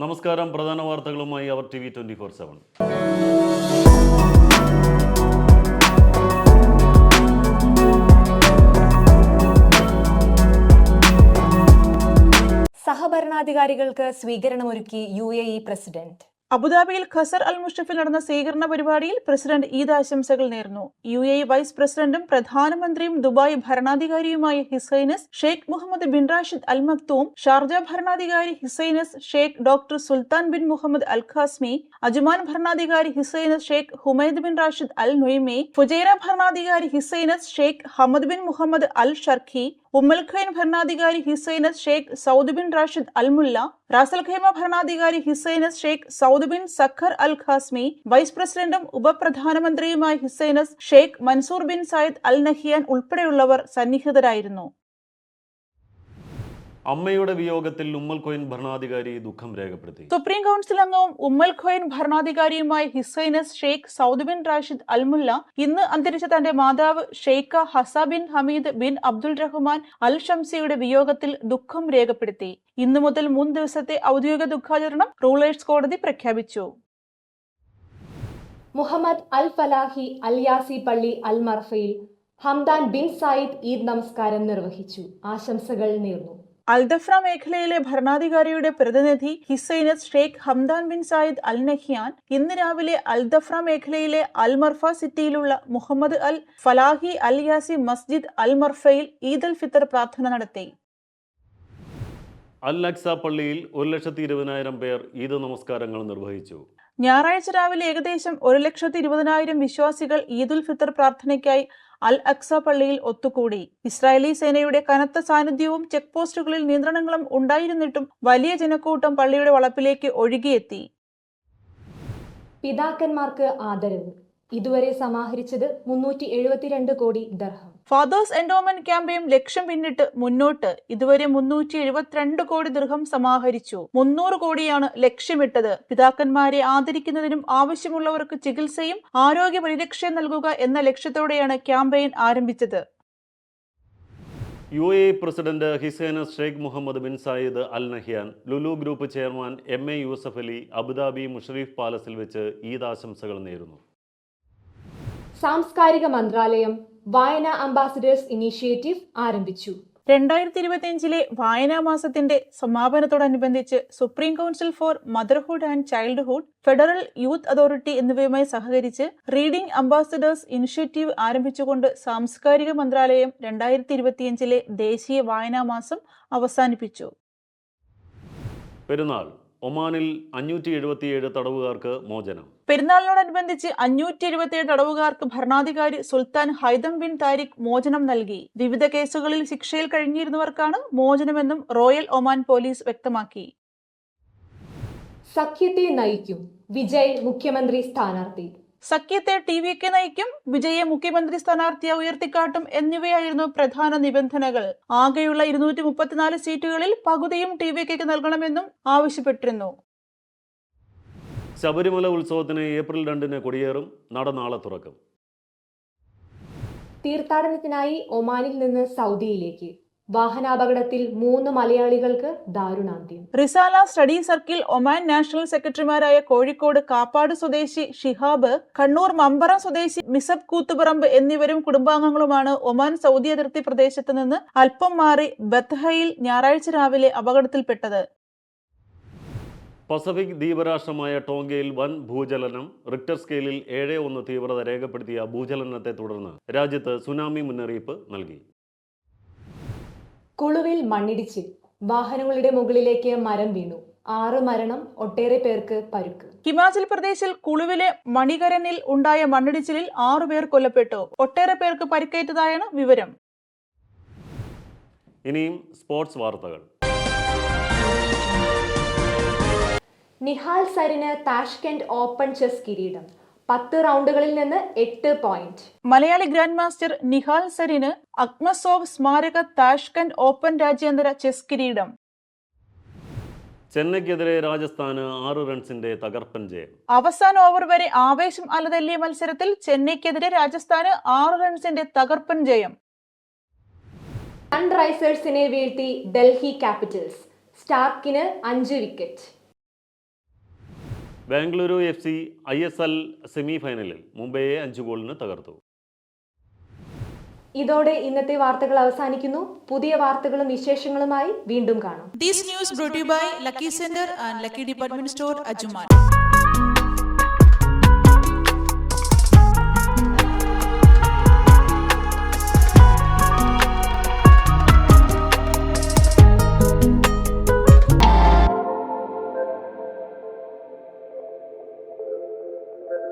നമസ്കാരം. പ്രധാന വാർത്തകളുമായി അവർ T V twenty four seven. സഹഭരണാധികാരികൾക്ക് സ്വീകരണമൊരുക്കി യു എ ഇ പ്രസിഡന്റ്. അബുദാബിയിൽ ഖസർ അൽ മുഷഫിൽ നടന്ന സ്വീകരണ പരിപാടിയിൽ പ്രസിഡന്റ് ഈദ് ആശംസകൾ നേർന്നു. യു എ വൈസ് പ്രസിഡന്റും പ്രധാനമന്ത്രിയും Dubai ഭരണാധികാരിയുമായ His Highness Sheikh Mohammed bin Rashid Al Maktoum Sharjah ഭരണാധികാരി His Highness Sheikh doctor Sultan bin Mohammed Al Qasimi Ajman ഭരണാധികാരി His Highness Sheikh Humaid bin Rashid Al Nuaimi Fujairah ഭരണാധികാരി His Highness Sheikh Hamad bin Mohammed Al Sharqi Umm Al Quwain ഭരണാധികാരി His Highness Sheikh Saud bin Rashid Al Mualla Ras Al Khaimah Ras Al Khaimah ഭരണാധികാരി His Highness Sheikh Saud bin Saqr Al Qasimi vice പ്രസിഡന്റും ഉപപ്രധാനമന്ത്രിയുമായ His Highness Sheikh Mansour bin Zayed Al Nahyan ഉൾപ്പെടെയുള്ളവർ സന്നിഹിതരായിരുന്നു. അമ്മയുടെ വിയോഗത്തിൽ ഉമ്മൽഖോയിൻ ഭരണാധികാരി ദുഃഖം രേഖപ്പെടുത്തി. Supreme council അംഗവും Umm Al Quwain ഭരണാധികാരിയുമായ His Highness Sheikh Saud bin Rashid Al Mualla ഇന്ന് അന്തരിച്ച തന്റെ മാതാവ് Sheikha Hessa bin Hamid bin Abdul Rahman Al ഷംസിയുടെ വിയോഗത്തിൽ ദുഃഖം രേഖപ്പെടുത്തി. ഇന്നു മുതൽ മൂന്ന് ദിവസത്തെ ഔദ്യോഗിക ദുഃഖാചരണം റൂളേഴ്സ് കോടതി പ്രഖ്യാപിച്ചു. Muhammad Al Falahi Al Yasi പള്ളി അൽ മർഫയിൽ ഹംദാൻ ബിൻ സായിദ് ഈദ് നമസ്കാരം നിർവഹിച്ചു. ആശംസകൾ നേർന്നു. അൽദഫ്ര മേഖലയിലെ ഭരണാധികാരിയുടെ പ്രതിനിധി His Highness Sheikh Hamdan bin Zayed Al Nahyan ഇന്ന് രാവിലെ അൽദഫ്ര മേഖലയിലെ Al Marfa സിറ്റിയിലുള്ള Mohammed Al Falahi Al Yasi മസ്ജിദ് അൽ മർഫയിൽ ഈദ് അൽ ഫിത്തർ പ്രാർത്ഥന നടത്തി. അൽ അക്സ പള്ളിയിൽ ഒരു ലക്ഷത്തി ഇരുപതിനായിരം പേർ ഈദ് നമസ്കാരങ്ങൾ നിർവഹിച്ചു. ഞായറാഴ്ച രാവിലെ ഏകദേശം ഒരു ലക്ഷത്തി ഇരുപതിനായിരം വിശ്വാസികൾ ഈദുൽ ഫിത്തർ പ്രാർത്ഥനയ്ക്കായി അൽ അക്സ പള്ളിയിൽ ഒത്തുകൂടി. ഇസ്രായേലി സേനയുടെ കനത്ത സാന്നിധ്യവും ചെക്ക് പോസ്റ്റുകളിൽ നിയന്ത്രണങ്ങളും ഉണ്ടായിരുന്നിട്ടും വലിയ ജനക്കൂട്ടം പള്ളിയുടെ വളപ്പിലേക്ക് ഒഴുകിയെത്തി. പിതാക്കന്മാർക്ക് ആദരവ്. ഇതുവരെ സമാഹരിച്ചത് മുന്നൂറ്റി എഴുപത്തിരണ്ട് കോടി ദർഹം. ഫാദേഴ്സ് എൻഡോമെന്റ് ക്യാമ്പയിൻ ലക്ഷ്യം പിന്നിട്ട് മുന്നോട്ട് ഇതുവരെ മുന്നൂറ്റി എഴുപത്തിരണ്ട് കോടി ദൃഹം സമാഹരിച്ചു. മുന്നൂറ് കോടിയാണ് ലക്ഷ്യമിട്ടത്. പിതാക്കന്മാരെ ആദരിക്കുന്നതിനും ആവശ്യമുള്ളവർക്ക് ചികിത്സയും ആരോഗ്യ പരിരക്ഷയും നൽകുക എന്ന ലക്ഷ്യത്തോടെയാണ് ക്യാമ്പയിൻ ആരംഭിച്ചത്. U A president His Highness Sheikh Mohammed bin Zayed Al Nahyan Lulu group chairman M A Yusuff Ali Abu Dhabi Mushrif പാലസിൽ വെച്ച് ഈദ് ആശംസകൾ നേരുന്നു. സാംസ്കാരിക മന്ത്രാലയം വായന അംബാസിഡേഴ്സ് ഇനീഷ്യേറ്റീവ് ആരംഭിച്ചു. രണ്ടായിരത്തി ഇരുപത്തിയഞ്ചിലെ വായനാ മാസത്തിന്റെ സമാപനത്തോടനുബന്ധിച്ച് supreme council for motherhood and childhood federal youth authority എന്നിവയുമായി സഹകരിച്ച് റീഡിംഗ് അംബാസഡേഴ്സ് ഇനിഷ്യേറ്റീവ് ആരംഭിച്ചുകൊണ്ട് സാംസ്കാരിക മന്ത്രാലയം രണ്ടായിരത്തി ഇരുപത്തിയഞ്ചിലെ ദേശീയ വായനാ മാസം അവസാനിപ്പിച്ചു. പെരുന്നാൾ. ഒമാനിൽ അഞ്ഞൂറ്റി എഴുപത്തിയേഴ് തടവുകാർക്ക് മോചനം. പെരുന്നാളിനോടനുബന്ധിച്ച് അഞ്ഞൂറ്റി എഴുപത്തിയേഴ് തടവുകാർക്ക് ഭരണാധികാരി സുൽത്താൻ ഹൈദം ബിൻ താരിഖ് മോചനം നൽകി. വിവിധ കേസുകളിൽ ശിക്ഷയിൽ കഴിഞ്ഞിരുന്നവർക്കാണ് മോചനമെന്നും റോയൽ ഒമാൻ പോലീസ് വ്യക്തമാക്കി. സഖ്യത്തെ നയിക്കും വിജയ് മുഖ്യമന്ത്രി സ്ഥാനാർത്ഥി. സഖ്യത്തെ ടി വി കെ നയിക്കും വിജയെ മുഖ്യമന്ത്രി സ്ഥാനാർത്ഥിയെ ഉയർത്തിക്കാട്ടും എന്നിവയായിരുന്നു പ്രധാന നിബന്ധനകൾ. ആകെയുള്ള ഇരുന്നൂറ്റി മുപ്പത്തിനാല് സീറ്റുകളിൽ പകുതിയും ടി വി കെക്ക് നൽകണമെന്നും ആവശ്യപ്പെട്ടിരുന്നു. ശബരിമല ഉത്സവത്തിന് ഏപ്രിൽ രണ്ടിന് കൊടിയേറും നട നാളെ തുറക്കും. തീർത്ഥാടനത്തിനായി ഒമാനിൽ നിന്ന് സൗദിയിലേക്ക്. വാഹനാപകടത്തിൽ മൂന്ന് മലയാളികൾക്ക് ദാരുണാന്ത്യം. Risala study circle Oman national സെക്രട്ടറിമാരായ കോഴിക്കോട് കാപ്പാട് സ്വദേശി ഷിഹാബ് കണ്ണൂർ മമ്പറ സ്വദേശി മിസബ് കൂത്തുപറമ്പ് എന്നിവരും കുടുംബാംഗങ്ങളുമാണ് ഒമാൻ സൗദി അതിർത്തി പ്രദേശത്ത് നിന്ന് അല്പം മാറി ബത്ഹയിൽ ഞായറാഴ്ച രാവിലെ അപകടത്തിൽപ്പെട്ടത്. പസഫിക് ദ്വീപരാഷ്ട്രമായ ടോങ്കയിൽ വൻ ഭൂചലനം റിക്ടർ സ്കെയിലിൽ ഏഴ് ഒന്ന് തീവ്രത രേഖപ്പെടുത്തിയ ഭൂചലനത്തെ തുടർന്ന് രാജ്യത്ത് സുനാമി മുന്നറിയിപ്പ് നൽകി. കുളുവിൽ മണ്ണിടിച്ചിൽ വാഹനങ്ങളുടെ മുകളിലേക്ക് മരം വീണു. ആറ് മരണം ഒട്ടേറെ പേർക്ക് പരുക്ക്. ഹിമാചൽ പ്രദേശിൽ കുളുവിലെ മണികരനിൽ ഉണ്ടായ മണ്ണിടിച്ചിലിൽ ആറുപേർ കൊല്ലപ്പെട്ടു. ഒട്ടേറെ പേർക്ക് പരിക്കേറ്റതായാണ് വിവരം. ഇനിയും സ്പോർട്സ് വാർത്തകൾ. നിഹാൽ സരിന് താഷ്കെന്റ് ഓപ്പൺ ചെസ് കിരീടം. പത്ത് റൗണ്ടുകളിൽ നിന്ന് എട്ട് point Malayali grand master Nihal സരിന് അക്മസോവ് സ്മാരക താഷ്കന്റ് ഓപ്പൺ രാജ്യാന്തര ചെസ് കിരീടം. ചെന്നൈക്കെതിരെ രാജസ്ഥാന് ആറ് റൺസിന്റെ തകർപ്പൻ ജയം. അവസാന ഓവർ വരെ ആവേശം അലതല്ലിയ മത്സരത്തിൽ ചെന്നൈക്കെതിരെ രാജസ്ഥാന് ആറ് റൺസിന്റെ തകർപ്പൻ ജയം. സൺറൈസേഴ്സിനെ വീഴ്ത്തി ഡൽഹി ക്യാപിറ്റൽസ്. സ്റ്റാർക്കിന് അഞ്ച് wicket Bengaluru F C I S L semi ഫൈനലിൽ മുംബൈയെ അഞ്ച് ഗോളിന് തകർത്തു. ഇതോടെ ഇന്നത്തെ വാർത്തകൾ അവസാനിക്കുന്നു. പുതിയ വാർത്തകളും വിശേഷങ്ങളുമായി വീണ്ടും കാണാം. This news you by Lucky Center and Lucky Department Store, Ajuman.